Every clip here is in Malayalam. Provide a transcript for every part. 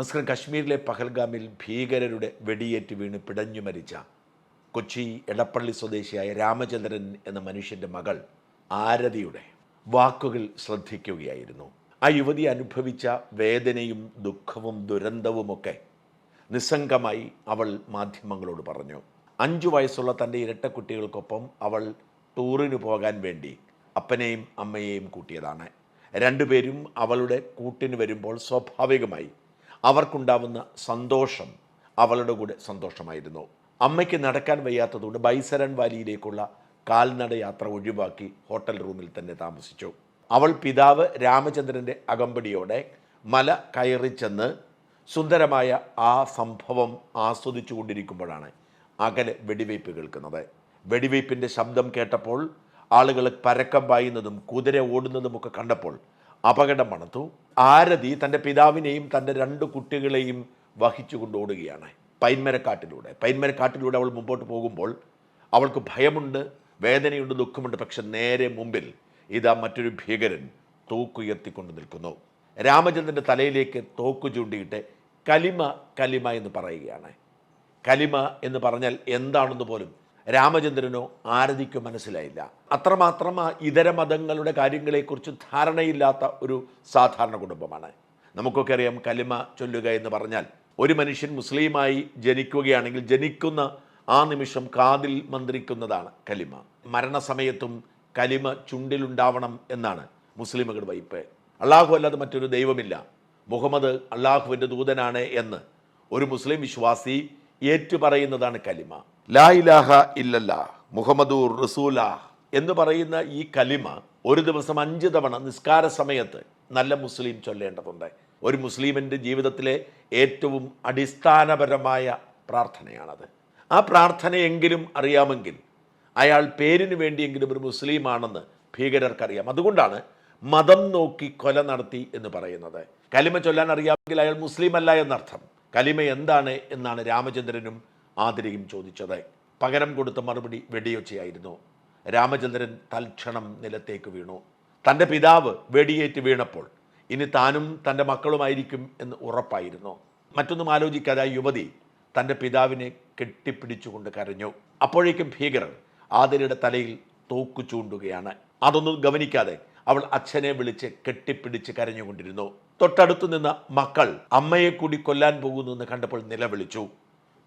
നസ്കർ കശ്മീരിലെ പഹൽഗാമിൽ ഭീകരരുടെ വെടിയേറ്റ് വീണ് പിടഞ്ഞു മരിച്ച കൊച്ചി എടപ്പള്ളി സ്വദേശിയായ രാമചന്ദ്രൻ എന്ന മനുഷ്യന്റെ മകൾ ആരതിയുടെ വാക്കുകൾ ശ്രദ്ധിക്കുകയായിരുന്നു. ആ യുവതി അനുഭവിച്ച വേദനയും ദുഃഖവും ദുരന്തവുമൊക്കെ നിസ്സംഗമായി അവൾ മാധ്യമങ്ങളോട് പറഞ്ഞു. അഞ്ചു വയസ്സുള്ള തന്റെ ഇരട്ട കുട്ടികൾക്കൊപ്പം അവൾ ടൂറിന് പോകാൻ വേണ്ടി അപ്പനെയും അമ്മയെയും കൂട്ടിയതാണ്. രണ്ടുപേരും അവളുടെ കൂട്ടിന് വരുമ്പോൾ സ്വാഭാവികമായി അവർക്കുണ്ടാവുന്ന സന്തോഷം അവളുടെ കൂടെ സന്തോഷമായിരുന്നു. അമ്മയ്ക്ക് നടക്കാൻ വയ്യാത്തതുകൊണ്ട് ബൈസരൻ വാലിയിലേക്കുള്ള കാൽനട യാത്ര ഒഴിവാക്കി ഹോട്ടൽ റൂമിൽ തന്നെ താമസിച്ചു. അവൾ പിതാവ് രാമചന്ദ്രന്റെ അകമ്പടിയോടെ മല കയറി ചെന്ന് സുന്ദരമായ ആ സംഭവം ആസ്വദിച്ചു കൊണ്ടിരിക്കുമ്പോഴാണ് അകലെ വെടിവയ്പ് കേൾക്കുന്നത്. വെടിവയ്പ്പിന്റെ ശബ്ദം കേട്ടപ്പോൾ ആളുകൾ പരക്കം പായുന്നതും കുതിര ഓടുന്നതുമൊക്കെ കണ്ടപ്പോൾ അപകടം മണത്തു. ആരതി തന്റെ പിതാവിനെയും തന്റെ രണ്ട് കുട്ടികളെയും വഹിച്ചുകൊണ്ട് ഓടുകയാണ് പൈൻമരക്കാട്ടിലൂടെ. പൈൻമരക്കാട്ടിലൂടെ അവൾ മുമ്പോട്ട് പോകുമ്പോൾ അവൾക്ക് ഭയമുണ്ട് വേദനയുണ്ട് ദുഃഖമുണ്ട്. പക്ഷെ നേരെ മുമ്പിൽ ഇതാ മറ്റൊരു ഭീകരൻ തൂക്കുയർത്തിക്കൊണ്ട് നിൽക്കുന്നു. രാമചന്ദ്രന്റെ തലയിലേക്ക് തോക്കു ചൂണ്ടിയിട്ട് കലിമ കലിമ എന്ന് പറയുകയാണ്. കലിമ എന്ന് പറഞ്ഞാൽ എന്താണെന്ന് പോലും രാമചന്ദ്രനോ ആരതിക്കോ മനസ്സിലായില്ല. അത്രമാത്രം ആ ഇതര മതങ്ങളുടെ കാര്യങ്ങളെക്കുറിച്ച് ധാരണയില്ലാത്ത ഒരു സാധാരണ കുടുംബമാണ്. നമുക്കൊക്കെ അറിയാം കലിമ ചൊല്ലുക എന്ന് പറഞ്ഞാൽ ഒരു മനുഷ്യൻ മുസ്ലിമായി ജനിക്കുകയാണെങ്കിൽ ജനിക്കുന്ന ആ നിമിഷം കാതിൽ മന്ത്രിക്കുന്നതാണ് കലിമ. മരണസമയത്തും കലിമ ചുണ്ടിലുണ്ടാവണം എന്നാണ് മുസ്ലിമുകളുടെ വൈപ്പ്. അള്ളാഹു അല്ലാതെ മറ്റൊരു ദൈവമില്ല. മുഹമ്മദ് അള്ളാഹുവിന്റെ ദൂതനാണ് എന്ന് ഒരു മുസ്ലിം വിശ്വാസി ഏറ്റുപറയുന്നതാണ് കലിമ. ലാ ഇലാഹ ഇല്ലല്ലാ മുഹമ്മദൂർ റസൂല എന്ന് പറയുന്ന ഈ കലിമ ഒരു ദിവസം അഞ്ച് തവണ നിസ്കാര സമയത്ത് നല്ല മുസ്ലിം ചൊല്ലേണ്ടതുണ്ട്. ഒരു മുസ്ലിമിന്റെ ജീവിതത്തിലെ ഏറ്റവും അടിസ്ഥാനപരമായ പ്രാർത്ഥനയാണത്. ആ പ്രാർത്ഥനയെങ്കിലും അറിയാമെങ്കിൽ അയാൾ പേരിന് വേണ്ടിയെങ്കിലും ഒരു മുസ്ലിമാണെന്ന് ഭീകരർക്കറിയാം. അതുകൊണ്ടാണ് മതം നോക്കി കൊല നടത്തി എന്ന് പറയുന്നത്. കലിമ ചൊല്ലാൻ അറിയാമെങ്കിൽ അയാൾ മുസ്ലിം അല്ല എന്നർത്ഥം. കലിമ എന്താണ് എന്നാണ് രാമചന്ദ്രനും ആതിരയും ചോദിച്ചത്. പകരം കൊടുത്ത മറുപടി വെടിയൊച്ചയായിരുന്നു. രാമചന്ദ്രൻ തൽക്ഷണം നിലത്തേക്ക് വീണു. തന്റെ പിതാവ് വെടിയേറ്റ് വീണപ്പോൾ ഇനി താനും തന്റെ മക്കളുമായിരിക്കും എന്ന് ഉറപ്പായിരുന്നു. മറ്റൊന്നും ആലോചിക്കാതെ യുവതി തന്റെ പിതാവിനെ കെട്ടിപ്പിടിച്ചുകൊണ്ട് കരഞ്ഞു. അപ്പോഴേക്കും ഭീകരർ ആതിരയുടെ തലയിൽ തോക്കു ചൂണ്ടുകയാണ്. അതൊന്നും ഗവനിക്കാതെ അവൾ അച്ഛനെ വിളിച്ച് കെട്ടിപ്പിടിച്ച് കരഞ്ഞുകൊണ്ടിരുന്നു. തൊട്ടടുത്തു നിന്ന മക്കൾ അമ്മയെ കൂടി കൊല്ലാൻ പോകുന്നു എന്ന് കണ്ടപ്പോൾ നിലവിളിച്ചു.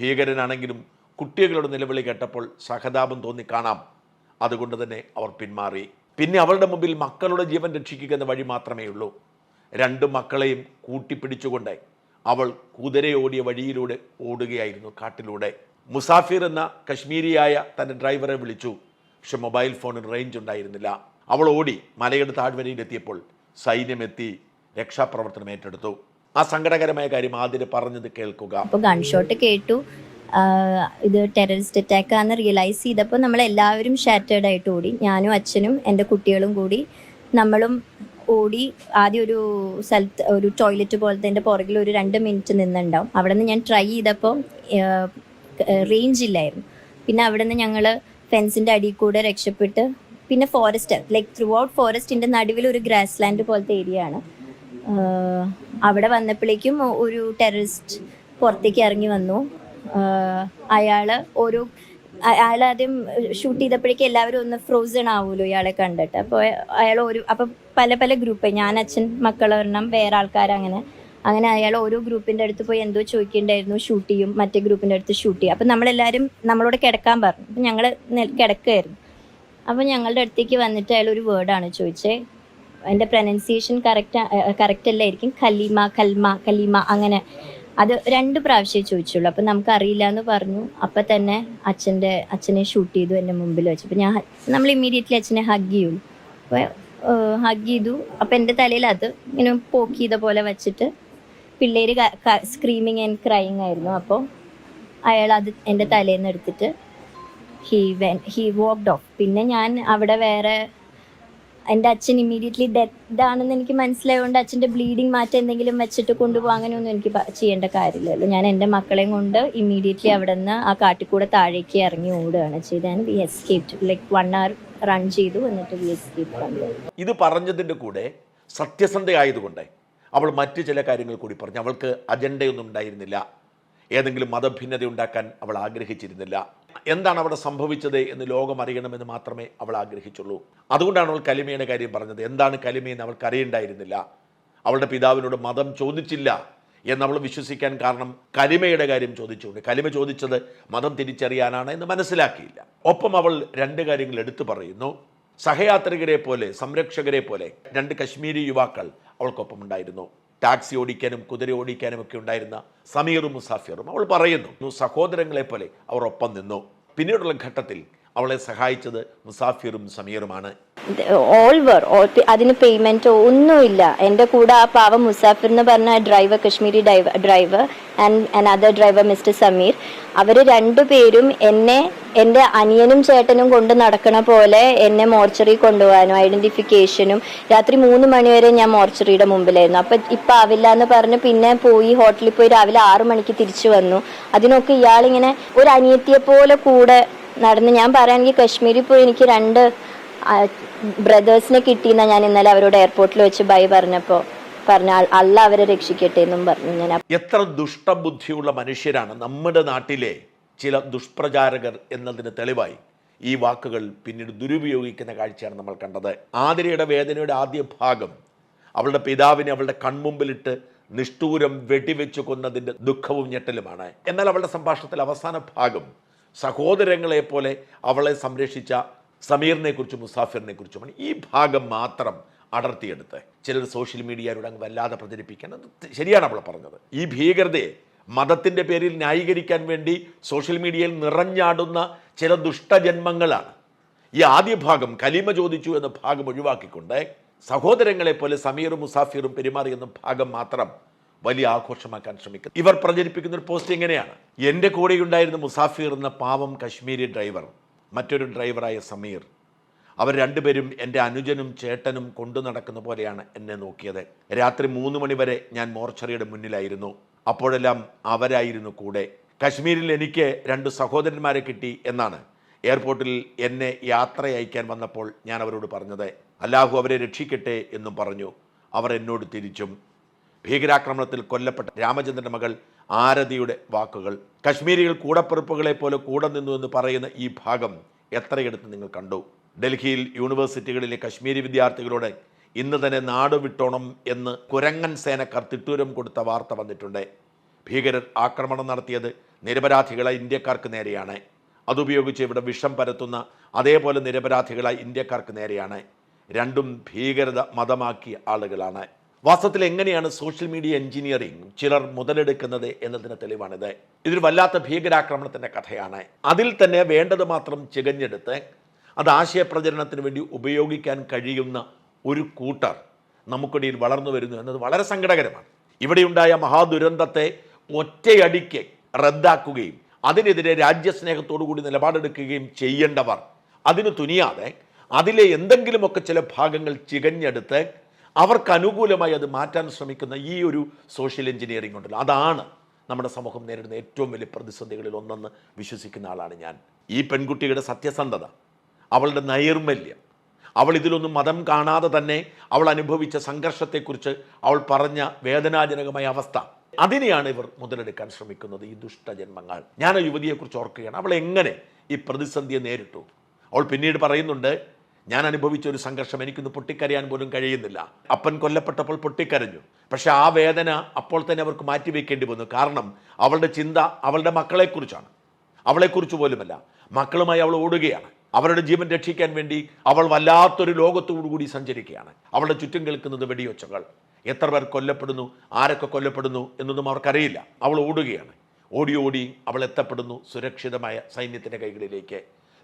ഭീകരനാണെങ്കിലും കുട്ടികളുടെ നിലവിളി കേട്ടപ്പോൾ സഹതാപം തോന്നി കാണാം. അതുകൊണ്ട് തന്നെ അവർ പിന്മാറി. പിന്നെ അവരുടെ മുമ്പിൽ മക്കളുടെ ജീവൻ രക്ഷിക്കുക എന്ന വഴി മാത്രമേ ഉള്ളൂ രണ്ട് മക്കളെയും കൂട്ടിപ്പിടിച്ചുകൊണ്ട് അവൾ കുതിരയോടിയ വഴിയിലൂടെ ഓടുകയായിരുന്നു കാട്ടിലൂടെ. മുസാഫിർ എന്ന കശ്മീരിയായ തന്റെ ഡ്രൈവറെ വിളിച്ചു. പക്ഷെ മൊബൈൽ ഫോണിന് റേഞ്ച് ഉണ്ടായിരുന്നില്ല. അവൾ ഓടി മലയുടെ താഴ്വരയിലെത്തിയപ്പോൾ സൈന്യമെത്തി രക്ഷാപ്രവർത്തനം ഏറ്റെടുത്തു. ആ സങ്കടകരമായ കാര്യം ആദ്യം പറഞ്ഞത് കേൾക്കുക. അപ്പോൾ ഗൺഷോട്ട് കേട്ടു. ഇത് ടെററിസ്റ്റ് അറ്റാക്ക് ആണെന്ന് റിയലൈസ് ചെയ്തപ്പോൾ നമ്മൾ എല്ലാവരും ഷാറ്റേഡ് ആയിട്ട് ഓടി. ഞാനും അച്ഛനും എന്റെ കുട്ടികളും കൂടി നമ്മളും ഓടി. ആദ്യം ഒരു സ്ഥലത്ത് ഒരു ടോയ്ലറ്റ് പോലത്തെ എന്റെ പുറകിൽ ഒരു രണ്ട് മിനിറ്റ് നിന്നുണ്ടാവും. അവിടെ നിന്ന് ഞാൻ ട്രൈ ചെയ്തപ്പോൾ റേഞ്ച് ഇല്ലായിരുന്നു. പിന്നെ അവിടെ നിന്ന് ഞങ്ങൾ ഫെൻസിന്റെ അടിയിൽ കൂടെ രക്ഷപ്പെട്ട് പിന്നെ ഫോറസ്റ്റ് ലൈക്ക് ത്രൂ ഔട്ട് ഫോറസ്റ്റിന്റെ നടുവിൽ ഒരു ഗ്രാസ് ലാൻഡ് പോലത്തെ ഏരിയ ആണ്. അവിടെ വന്നപ്പോഴേക്കും ഒരു ടെററിസ്റ്റ് പുറത്തേക്ക് ഇറങ്ങി വന്നു. അയാൾ ഒരു അയാൾ ആദ്യം ഷൂട്ട് ചെയ്തപ്പോഴേക്കും എല്ലാവരും ഒന്ന് ഫ്രോസൺ ആവുമല്ലോ ഇയാളെ കണ്ടിട്ട്. അപ്പോൾ അയാൾ ഒരു അപ്പം പല പല ഗ്രൂപ്പ് ഞാൻ അച്ഛൻ മക്കളൊരെണ്ണം വേറെ ആൾക്കാർ അങ്ങനെ. അങ്ങനെ അയാൾ ഓരോ ഗ്രൂപ്പിന്റെ അടുത്ത് പോയി എന്തോ ചോദിക്കേണ്ടായിരുന്നു ഷൂട്ട് ചെയ്യും മറ്റേ ഗ്രൂപ്പിന്റെ അടുത്ത് ഷൂട്ട് ചെയ്യും. അപ്പം നമ്മളെല്ലാവരും നമ്മളോട് കിടക്കാൻ പറഞ്ഞു. അപ്പം ഞങ്ങൾ കിടക്കുമായിരുന്നു അപ്പോൾ ഞങ്ങളുടെ അടുത്തേക്ക് വന്നിട്ട് അയാൾ ഒരു വേർഡാണ് ചോദിച്ചത് എന്റെ പ്രൊനൗൺസിയേഷൻ കറക്റ്റ് കറക്റ്റ് അല്ലായിരിക്കും. കലീമ കൽമ കലീമ അങ്ങനെ. അത് രണ്ട് പ്രാവശ്യം ചോദിച്ചുള്ളൂ. അപ്പം നമുക്ക് അറിയില്ല എന്ന് പറഞ്ഞു. അപ്പം തന്നെ അച്ഛന്റെ അച്ഛനെ ഷൂട്ട് ചെയ്തു എന്റെ മുമ്പിൽ വെച്ച്. അപ്പം ഞാൻ നമ്മൾ ഇമ്മീഡിയറ്റ്ലി അച്ഛനെ ഹഗ് ചെയ്യുള്ളൂ അപ്പോൾ ഹഗ് ചെയ്തു. അപ്പം എന്റെ തലയിൽ അത് ഇങ്ങനെ പോക്ക് ചെയ്ത പോലെ വെച്ചിട്ട് പിള്ളേർ സ്ക്രീമിങ് ആൻഡ് ക്രൈങ് ആയിരുന്നു. അപ്പോൾ അയാൾ അത് എന്റെ തലേന്ന് എടുത്തിട്ട് he when he walked off പിന്നെ ഞാൻ അവിടെ വേറെ എന്റെ അച്ഛൻ ഇമ്മീഡിയറ്റ്ലി ഡെത്ത് ആണെന്ന് എനിക്ക് മനസ്സിലായതുകൊണ്ട് അച്ഛന്റെ ബ്ലീഡിങ് മാറ്റം എന്തെങ്കിലും വെച്ചിട്ട് കൊണ്ടുപോകാൻ അങ്ങനെയൊന്നും എനിക്ക് ചെയ്യേണ്ട കാര്യമില്ലല്ലോ. ഞാൻ എന്റെ മക്കളെയും കൊണ്ട് ഇമ്മീഡിയറ്റ്ലി അവിടെ നിന്ന് ആ കാട്ടിക്കൂടെ താഴേക്ക് ഇറങ്ങി ഓടുകയാണ് ചെയ്തത്. We escaped like one hour run ചെയ്തു എന്നിട്ട് വി എസ്കേപ്പ് ഇത് പറഞ്ഞതിന്റെ കൂടെ സത്യസന്ധയായതുകൊണ്ട് അവൾ മറ്റു ചില കാര്യങ്ങൾ കൂടി പറഞ്ഞു. അവൾക്ക് അജണ്ടയൊന്നും ഉണ്ടായിരുന്നില്ല. ഏതെങ്കിലും മതഭിന്നത ഉണ്ടാക്കാൻ അവൾ ആഗ്രഹിച്ചിരുന്നില്ല. എന്താണ് അവിടെ സംഭവിച്ചത് എന്ന് ലോകം അറിയണമെന്ന് മാത്രമേ അവൾ ആഗ്രഹിച്ചുള്ളൂ. അതുകൊണ്ടാണ് അവൾ കലിമയുടെ കാര്യം പറഞ്ഞത്. എന്താണ് കലിമയെന്ന് അവൾക്ക് അറിയണ്ടായിരുന്നില്ല. അവളുടെ പിതാവിനോട് മതം ചോദിച്ചില്ല എന്ന് അവൾ വിശ്വസിക്കാൻ കാരണം കലിമയുടെ കാര്യം ചോദിച്ചുകൊണ്ട്. കലിമ ചോദിച്ചത് മതം തിരിച്ചറിയാനാണ് എന്ന് മനസ്സിലാക്കിയില്ല. ഒപ്പം അവൾ രണ്ട് കാര്യങ്ങൾ എടുത്തു പറയുന്നു. സഹയാത്രികരെ പോലെ സംരക്ഷകരെ പോലെ രണ്ട് കശ്മീരി യുവാക്കൾ അവൾക്കൊപ്പം ഉണ്ടായിരുന്നു. ടാക്സി ഓടിക്കാനും കുതിര ഓടിക്കാനും ഒക്കെ ഉണ്ടായിരുന്ന സമീറും മുസാഫിറും. അവൾ പറയുന്നു സഹോദരങ്ങളെ പോലെ അവർ ഒപ്പം നിന്നു. പിന്നീടുള്ള ഘട്ടത്തിൽ അവളെ സഹായിച്ചത് മുസാഫിറും സമീറുമാണ്. ഓൾ വർ അതിന് പേയ്മെന്റ് ഒന്നുമില്ല. എന്റെ കൂടെ ആ പാവം മുസാഫിർ എന്ന് പറഞ്ഞ driver Kashmiri driver and another driver mister Sameer അവർ രണ്ടുപേരും എന്നെ എന്റെ അനിയനും ചേട്ടനും കൊണ്ട് നടക്കണ പോലെ എന്നെ മോർച്ചറി കൊണ്ടുപോകാനും ഐഡന്റിഫിക്കേഷനും രാത്രി മൂന്ന് മണിവരെ ഞാൻ മോർച്ചറിയുടെ മുമ്പിലായിരുന്നു. അപ്പം ഇപ്പം ആവില്ല എന്ന് പറഞ്ഞ് പിന്നെ പോയി ഹോട്ടലിൽ പോയി രാവിലെ ആറു മണിക്ക് തിരിച്ചു വന്നു. അതിനൊക്കെ ഇയാളിങ്ങനെ ഒരു അനിയത്തിയെ പോലെ കൂടെ നടന്ന് ഞാൻ പറയുകയാണെങ്കിൽ കശ്മീരിൽ പോയി എനിക്ക് രണ്ട് ബ്രദേഴ്സിനെ കിട്ടിയെന്നാ ഞാൻ ഇന്നലെ അവരോട് എയർപോർട്ടിൽ വെച്ച് ബൈ പറഞ്ഞപ്പോൾ പറഞ്ഞ അല്ല അവരെ രക്ഷിക്കട്ടെ എന്നും പറഞ്ഞു ഞാൻ. എത്ര ദുഷ്ടബുദ്ധിയുള്ള മനുഷ്യരാണ് നമ്മുടെ നാട്ടിലെ ചില ദുഷ്പ്രചാരകർ എന്നതിന് തെളിവായി ഈ വാക്കുകൾ പിന്നീട് ദുരുപയോഗിക്കുന്ന കാഴ്ചയാണ് നമ്മൾ കണ്ടത്. ആതിരയുടെ വേദനയുടെ ആദ്യ ഭാഗം അവളുടെ പിതാവിനെ അവളുടെ കൺമുമ്പിലിട്ട് നിഷ്ഠൂരം വെടിവെച്ചു കൊന്നതിന്റെ ദുഃഖവും ഞെട്ടലുമാണ്. എന്നാൽ അവളുടെ സംഭാഷണത്തിൽ അവസാന ഭാഗം സഹോദരങ്ങളെ പോലെ അവളെ സംരക്ഷിച്ച സമീറിനെ കുറിച്ചും മുസാഫിറിനെ കുറിച്ചുമാണ് ഈ ഭാഗം മാത്രം അടർത്തിയെടുത്ത് ചിലർ സോഷ്യൽ മീഡിയയിലൂടെ അങ്ങ് വല്ലാതെ പ്രചരിപ്പിക്കാൻ അത് ശരിയാണ് അവൾ പറഞ്ഞത്. ഈ ഭീകരതയെ മതത്തിന്റെ പേരിൽ ന്യായീകരിക്കാൻ വേണ്ടി സോഷ്യൽ മീഡിയയിൽ നിറഞ്ഞാടുന്ന ചില ദുഷ്ടജന്മങ്ങളാണ്. ഈ ആദ്യ ഭാഗം കലിമ ചോദിച്ചു എന്ന ഭാഗം ഒഴിവാക്കിക്കൊണ്ട് സഹോദരങ്ങളെ പോലെ സമീറും മുസാഫിറും പെരുമാറിയെന്ന ഭാഗം മാത്രം വലിയ ആഘോഷമാക്കാൻ ശ്രമിക്കുന്നു. ഇവർ പ്രചരിപ്പിക്കുന്ന ഒരു പോസ്റ്റ് എങ്ങനെയാണ്? എന്റെ കൂടെയുണ്ടായിരുന്ന മുസാഫിർ എന്ന പാവം കശ്മീരി ഡ്രൈവർ മറ്റൊരു ഡ്രൈവറായ സമീർ. അവർ രണ്ടുപേരും എന്റെ അനുജനും ചേട്ടനും കൊണ്ടു നടക്കുന്ന പോലെയാണ് എന്നെ നോക്കിയത്. രാത്രി മൂന്ന് മണിവരെ ഞാൻ മോർച്ചറിയുടെ മുന്നിലായിരുന്നു. അപ്പോഴെല്ലാം അവരായിരുന്നു കൂടെ. കശ്മീരിൽ എനിക്ക് രണ്ട് സഹോദരന്മാരെ കിട്ടി എന്നാണ് എയർപോർട്ടിൽ എന്നെ യാത്ര അയക്കാൻ വന്നപ്പോൾ ഞാൻ അവരോട് പറഞ്ഞത്. അല്ലാഹു അവരെ രക്ഷിക്കട്ടെ എന്നും പറഞ്ഞു. അവർ എന്നോട് തിരിച്ചും ഭീകരാക്രമണത്തിൽ കൊല്ലപ്പെട്ട രാമചന്ദ്രന്റെ മകൾ ആരതിയുടെ വാക്കുകൾ. കശ്മീരികൾ കൂടപ്പിറപ്പുകളെ പോലെ കൂടെ നിന്നു എന്ന് പറയുന്ന ഈ ഭാഗം എത്രയെടുത്ത് നിങ്ങൾ കണ്ടു? ഡൽഹിയിൽ യൂണിവേഴ്സിറ്റികളിലെ കശ്മീരി വിദ്യാർത്ഥികളോട് ഇന്ന് തന്നെ നാട് വിട്ടോണം എന്ന് കുരങ്ങൻ സേനക്കാർ തിട്ടൂരം കൊടുത്ത വാർത്ത വന്നിട്ടുണ്ട്. ഭീകരർ ആക്രമണം നടത്തിയത് നിരപരാധികളായ ഇന്ത്യക്കാർക്ക് നേരെയാണ്. അതുപയോഗിച്ച് ഇവിടെ വിഷം പരത്തുന്ന അതേപോലെ നിരപരാധികളായ ഇന്ത്യക്കാർക്ക് നേരെയാണ്. രണ്ടും ഭീകരത മതമാക്കിയ ആളുകളാണ്. വാസ്തവത്തിൽ എങ്ങനെയാണ് സോഷ്യൽ മീഡിയ എഞ്ചിനീയറിംഗ് ചിലർ മുതലെടുക്കുന്നത് എന്നതിന് തെളിവാണിത്. ഇതൊരു വല്ലാത്ത ഭീകരാക്രമണത്തിന്റെ കഥയാണ്. അതിൽ തന്നെ വേണ്ടത് മാത്രം ചികഞ്ഞെടുത്ത് അത് ആശയപ്രചരണത്തിന് വേണ്ടി ഉപയോഗിക്കാൻ കഴിയുന്ന ഒരു കൂട്ടർ നമുക്കിടയിൽ വളർന്നു വരുന്നു എന്നത് വളരെ സങ്കടകരമാണ്. ഇവിടെയുണ്ടായ മഹാദുരന്തത്തെ ഒറ്റയടിക്ക് റദ്ദാക്കുകയും അതിനെതിരെ രാജ്യസ്നേഹത്തോടുകൂടി നിലപാടെടുക്കുകയും ചെയ്യേണ്ടവർ അതിന് തുനിയാതെ അതിലെ എന്തെങ്കിലുമൊക്കെ ചില ഭാഗങ്ങൾ ചികഞ്ഞെടുത്ത് അവർക്ക് അനുകൂലമായി അത് മാറ്റാൻ ശ്രമിക്കുന്ന ഈ ഒരു സോഷ്യൽ എഞ്ചിനീയറിംഗ് ഉണ്ടല്ലോ. അതാണ് നമ്മുടെ സമൂഹം നേരിടുന്ന ഏറ്റവും വലിയ പ്രതിസന്ധികളിൽ ഒന്നെന്ന് വിശ്വസിക്കുന്ന ആളാണ് ഞാൻ. ഈ പെൺകുട്ടിയുടെ സത്യസന്ധത അവളുടെ നൈർമല്യം അവൾ ഇതിലൊന്നും മതം കാണാതെ തന്നെ അവൾ അനുഭവിച്ച സംഘർഷത്തെക്കുറിച്ച് അവൾ പറഞ്ഞ വേദനാജനകമായ അവസ്ഥ. അതിനെയാണ് ഇവർ മുതലെടുക്കാൻ ശ്രമിക്കുന്നത് ഈ ദുഷ്ടജന്മങ്ങൾ. ഞാൻ ആ യുവതിയെക്കുറിച്ച് ഓർക്കുകയാണ്. അവൾ എങ്ങനെ ഈ പ്രതിസന്ധിയെ നേരിട്ടു? അവൾ പിന്നീട് പറയുന്നുണ്ട് ഞാൻ അനുഭവിച്ച ഒരു സംഘർഷം എനിക്കൊന്ന് പൊട്ടിക്കരയാൻ പോലും കഴിയുന്നില്ല. അപ്പൻ കൊല്ലപ്പെട്ടപ്പോൾ പൊട്ടിക്കരഞ്ഞു. പക്ഷെ ആ വേദന അപ്പോൾ തന്നെ അവർക്ക് മാറ്റിവെക്കേണ്ടി വന്നു. കാരണം അവളുടെ ചിന്ത അവളുടെ മക്കളെക്കുറിച്ചാണ്. അവളെക്കുറിച്ച് പോലുമല്ല. മക്കളുമായി അവൾ ഓടുകയാണ്. അവരുടെ ജീവൻ രക്ഷിക്കാൻ വേണ്ടി അവൾ വല്ലാത്തൊരു ലോകത്തോടു കൂടി സഞ്ചരിക്കുകയാണ്. അവളുടെ ചുറ്റും കേൾക്കുന്നത് വെടിയൊച്ചകൾ. എത്ര പേർ കൊല്ലപ്പെടുന്നു? ആരൊക്കെ കൊല്ലപ്പെടുന്നു? എന്നൊന്നും അവർക്കറിയില്ല. അവൾ ഓടുകയാണ്. ഓടി ഓടി അവൾ എത്തപ്പെടുന്നു സുരക്ഷിതമായ സൈന്യത്തിന്റെ കൈകളിലേക്ക്.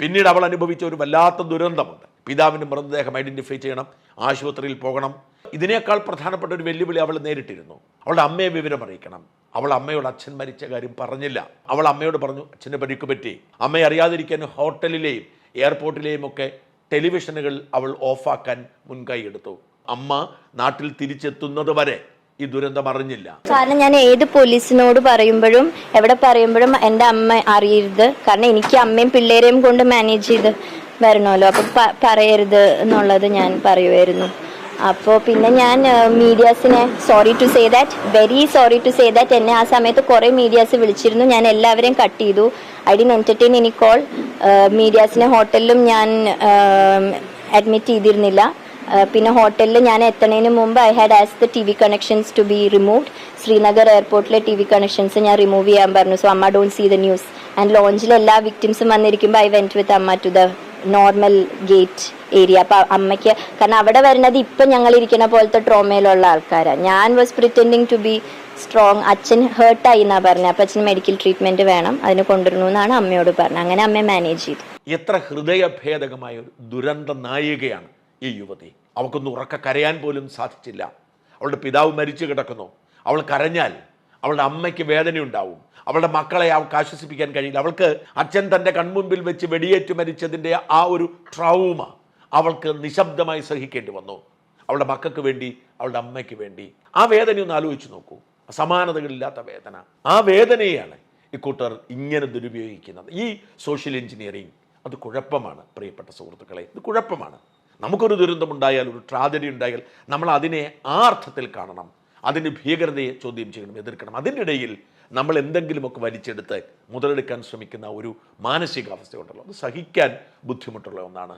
പിന്നീട് അവൾ അനുഭവിച്ച ഒരു വല്ലാത്ത ദുരന്തമുണ്ട്. പിതാവിന്റെ മൃതദേഹം ഐഡന്റിഫൈ ചെയ്യണം ആശുപത്രിയിൽ പോകണം. ഇതിനേക്കാൾ പ്രധാനപ്പെട്ട ഒരു വെല്ലുവിളി അവൾ നേരിട്ടിരുന്നു. അവളുടെ അമ്മയെ വിവരം അറിയിക്കണം. അവൾ അമ്മയോട് അച്ഛൻ മരിച്ച കാര്യം പറഞ്ഞില്ല. അവൾ അമ്മയോട് പറഞ്ഞു അച്ഛന്റെ പരിക്ക് പറ്റി. അമ്മയെ അറിയാതിരിക്കാൻ ഹോട്ടലിലെയും എയർപോർട്ടിലെയും ഒക്കെ ടെലിവിഷനുകൾ അവൾ ഓഫാക്കാൻ മുൻകൈ എടുത്തു. അമ്മ നാട്ടിൽ തിരിച്ചെത്തുന്നത് വരെ ഈ ദുരന്തം അറിഞ്ഞില്ല. കാരണം ഞാൻ ഏത് പോലീസിനോട് പറയുമ്പോഴും എവിടെ പറയുമ്പോഴും എന്റെ അമ്മ അറിയരുത്. കാരണം എനിക്ക് അമ്മയും പിള്ളേരെയും കൊണ്ട് മാനേജ് ചെയ്ത് വരണമല്ലോ. അപ്പം പറയരുത് എന്നുള്ളത് ഞാൻ പറയുമായിരുന്നു അപ്പോൾ പിന്നെ ഞാൻ മീഡിയാസിനെ sorry to say that very sorry to say that എന്നെ ആ സമയത്ത് കുറേ മീഡിയാസ് വിളിച്ചിരുന്നു. ഞാൻ എല്ലാവരെയും കട്ട് ചെയ്തു. I didn't entertain any call മീഡിയാസിനെ ഹോട്ടലിലും ഞാൻ അഡ്മിറ്റ് ചെയ്തിരുന്നില്ല. പിന്നെ ഹോട്ടലിൽ ഞാൻ എത്തണതിന് മുമ്പ് I had as the T V connections to be removed Srinagar എയർപോർട്ടിലെ T V connections ഞാൻ റിമൂവ് ചെയ്യാൻ പറഞ്ഞു. സോ അമ്മ don't see the news and ലോഞ്ചിൽ എല്ലാ വിക്ടിംസും വന്നിരിക്കുമ്പോൾ ഐ വെന്റ് വിത്ത് അമ്മ to the normal gate area അപ്പൊ അമ്മയ്ക്ക് കാരണം അവിടെ വരുന്നത് ഇപ്പം ഞങ്ങൾ ഇരിക്കുന്ന പോലത്തെ ട്രോമയിലുള്ള ആൾക്കാരാണ് ഞാൻ was pretending to be strong അച്ഛൻ ഹേർട്ടായി എന്നാ പറഞ്ഞത് അപ്പം അച്ഛന് മെഡിക്കൽ ട്രീറ്റ്മെന്റ് വേണം. അതിന് കൊണ്ടുവരുന്നു എന്നാണ് അമ്മയോട് പറഞ്ഞത്. അങ്ങനെ അമ്മയെ മാനേജ് ചെയ്തു. എത്ര ഹൃദയഭേദകമായ ഒരു ദുരന്ത നായികയാണ്. ഈ യുവതി. അവൾക്കൊന്ന് ഉറക്ക കരയാൻ പോലും സാധിച്ചില്ല. അവളുടെ പിതാവ് മരിച്ചു കിടക്കുന്നു. അവൾ കരഞ്ഞാൽ അവളുടെ അമ്മയ്ക്ക് വേദനയുണ്ടാവും. അവളുടെ മക്കളെ അവൾക്ക് ആശ്വസിപ്പിക്കാൻ കഴിയില്ല. അവൾക്ക് അച്ഛൻ തന്റെ കൺമുമ്പിൽ വെച്ച് വെടിയേറ്റ് മരിച്ചതിന്റെ ആ ഒരു ട്രൗമ അവൾക്ക് നിശബ്ദമായി സഹിക്കേണ്ടി വന്നു. അവളുടെ മക്കൾക്ക് വേണ്ടി അവളുടെ അമ്മയ്ക്ക് വേണ്ടി. ആ വേദന ഒന്ന് ആലോചിച്ച് നോക്കൂ. സമാനതകളില്ലാത്ത വേദന. ആ വേദനയാണ് ഇക്കൂട്ടർ ഇങ്ങനെ ദുരുപയോഗിക്കുന്നത്. ഈ സോഷ്യൽ എഞ്ചിനീയറിങ് അത് കുഴപ്പമാണ് പ്രിയപ്പെട്ട സുഹൃത്തുക്കളെ. ഇത് കുഴപ്പമാണ്. നമുക്കൊരു ദുരന്തമുണ്ടായാൽ ഒരു ട്രാജഡി ഉണ്ടായാൽ നമ്മൾ അതിനെ ആ അർത്ഥത്തിൽ കാണണം. അതിന്റെ ഭീകരതയെ ചോദ്യം ചെയ്യണം എതിർക്കണം. അതിനിടയിൽ നമ്മൾ എന്തെങ്കിലുമൊക്കെ വലിച്ചെടുത്ത് മുതലെടുക്കാൻ ശ്രമിക്കുന്ന ഒരു മാനസികാവസ്ഥയുണ്ടല്ലോ. അത് സഹിക്കാൻ ബുദ്ധിമുട്ടുള്ള ഒന്നാണ്.